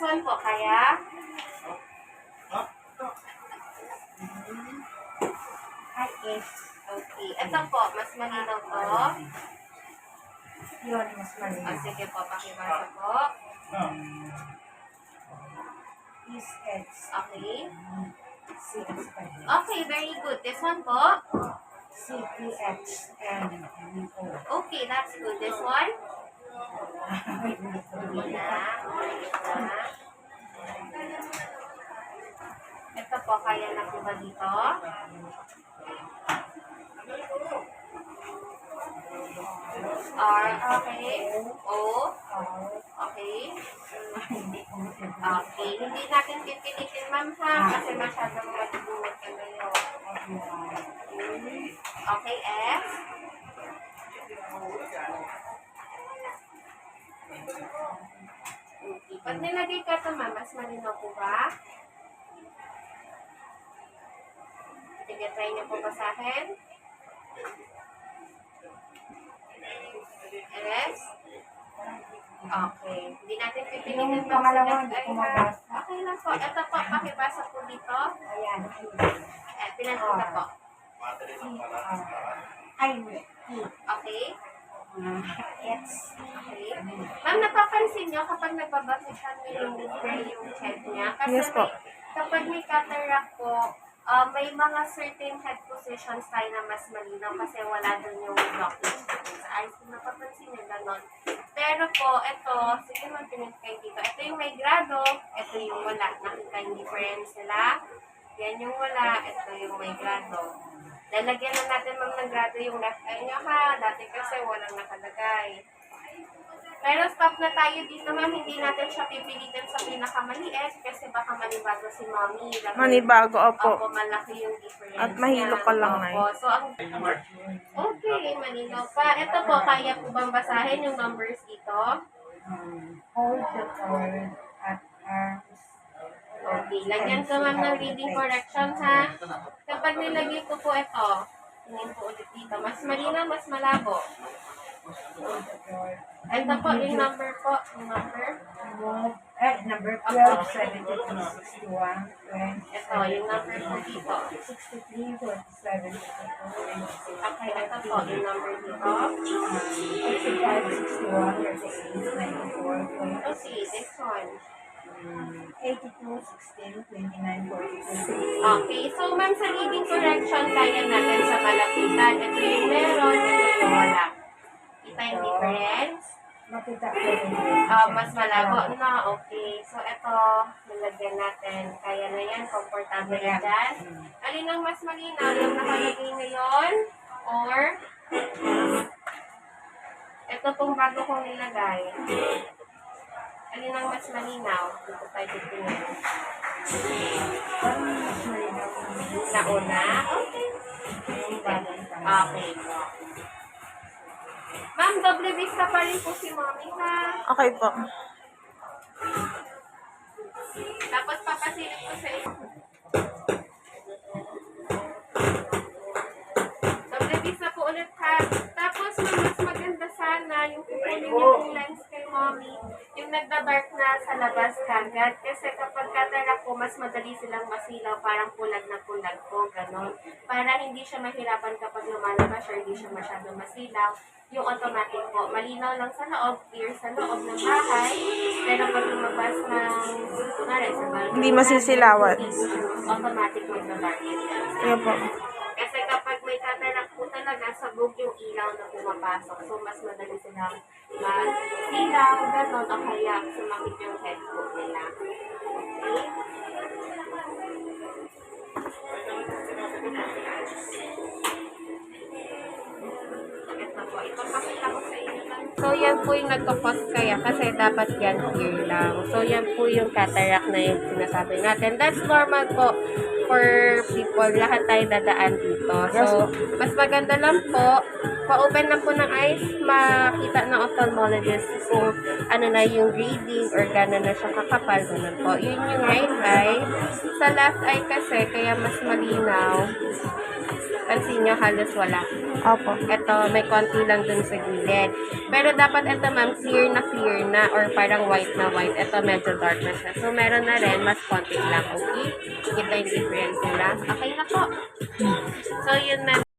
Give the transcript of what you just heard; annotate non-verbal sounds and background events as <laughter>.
one po, kaya? Ay, yes. Okay. Ito po, mas malinaw po. Yun, mas malinaw. sige po, pakibasa po. Is X. Okay. Okay, very good. This one po. C P X and V O. Okay, that's good. This one? <laughs> Kaya na po ba dito? R, okay. O, okay. Okay, hindi natin pipilitin ma'am ha, kasi masyadong matibuhat ka ngayon. Okay, S. Okay. Pag nilagay ka ito ma'am, mas malinaw po ba? Sige, try niyo po basahin. S. Okay. Hindi natin pipilitin Yung mabasa. Okay lang po. Ito po, pakibasa po dito. Ayan. Eh, pinanunta po. Ay, wait. Okay? X. Okay. Ma'am, napapansin nyo kapag nagbabasihan mo yung, yung head niya? Kasi Yes po. may, kapag may cataract po, ah, may mga certain head positions tayo na mas malinaw kasi wala dun yung blockage natin sa eyes. Kung napapansin nyo, ganon. Pero po, ito, sige mag-pinag kayo dito. Ito yung may grado, ito yung wala. Nakita yung difference nila. Yan yung wala, ito yung may grado. Lalagyan na natin ma'am ng grado yung left eye nyo ha. Dati kasi walang nakalagay. Pero stop na tayo dito ma'am. Hindi natin siya pipilitin sa pinakamaliit kasi baka manibago si mommy. Laki- Manibago, opo. Opo, malaki yung difference At mahilo ka lang, Opo. Nay. So, ang... Okay, malinaw pa. Ito po, kaya po bang basahin yung numbers dito? Hold the cord at arms. Okay, lagyan ko ma'am ng reading correction ha. Kapag nilagay ko po ito, tingin po ulit dito. Mas malinaw, mas malabo. Ito po, yung number po. Yung number. Eh, number 12, 72, 61, 20, Ito, yung number po dito. 63, 47, 52, Okay, ito po, yung number dito. 85, 61, 38, 94, 20, Okay, this one. 82, 16, 29, 42. Okay, so ma'am, sa reading correction, kaya natin sa malapitan. Ito Ah, mas malabo na. Okay. So, ito, nilagyan natin. Kaya na yan. Komportable na dyan. Alin ang mas malinaw? Yung nakalagay ngayon? Or, ito pong bago kong nilagay. Alin ang mas malinaw? Dito tayo titingin. Nauna? Okay. Okay. Ma'am, double vista pa rin po si mommy ha. Okay po. Tapos papasilip ko sa iyo. Yung kukunin niyo yung lens kay mommy. Yung nagda-dark na sa labas kagad. Kasi kapag cataract po, mas madali silang masilaw. Parang pulag na pulag po. Ganon. Para hindi siya mahirapan kapag lumalabas or hindi siya masyado masilaw. Yung automatic po, malinaw lang sa loob, clear sa loob ng bahay. Pero pag lumabas ng, kunwari, sa balcony, Hindi masisilawan. Automatic magda-dark. Yan po. Talaga, sabog yung ilaw na pumapasok. So, mas madali silang mag-ilaw, gano'n, o kaya sumamit yung head po nila. Okay? Yan po yung nagka-cause kaya kasi dapat yan clear lang. So, yan po yung cataract na yung sinasabi natin. That's normal po for people. Lahat tayo dadaan dito. So, mas maganda lang po, pa-open lang po ng eyes, makita ng ophthalmologist kung ano na yung reading or gano'n na siya kakapal. Ganun po. Yun yung right eye. Sa left eye kasi, kaya mas malinaw. Pansin nyo, halos wala. Opo. Ito, may konti lang dun sa gilid. Pero dapat ito ma'am, clear na clear na or parang white na white. Ito medyo dark na siya. So, meron na rin, mas konti lang, okay? Kita yung difference nila. Okay na po. So, yun ma'am.